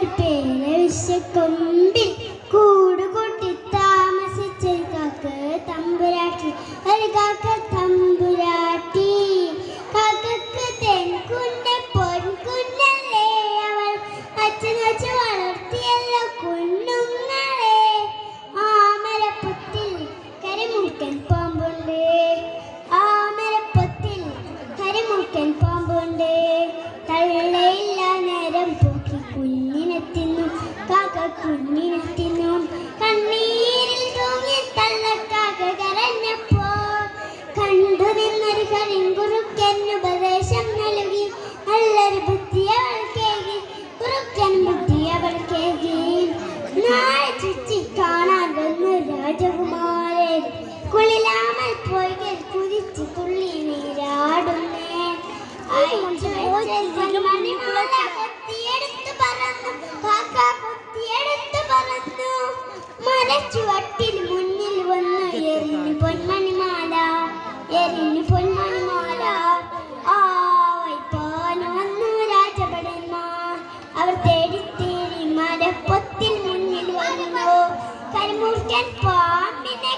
ഒരു പേര കൂടുകൂട്ടി കൂട് കൂട്ടി താമസിച്ചൊരു കാക്ക് തമ്പുരാട്ടി ഒരു കാക്ക കണ്ടു നിന്നൊരു കരിങ്കുറുക്കൻ ഉപദേശം നൽകി. നല്ലൊരു ബുദ്ധി അവൾക്കേകി കുറുക്കൻ ബുദ്ധി അവൾക്കേകി നാളെ ചുറ്റി കാണാൻ വന്നു രാജകുമാരൻ. കുളിലാമൽ പോയി കുതിച്ച് തുള്ളി നീരാടുന്നേ. കൊത്തിയെടുത്ത് പറന്നു. കാക്ക കൊത്തിയെടുത്ത് പറന്നു. മരച്ചുവട്ടിൽ അവർ തേടി തേടി മരപ്പൊത്തിൽ മുന്നിൽ വന്നു. കരിമൂർക്കൻ പാമ്പിനെ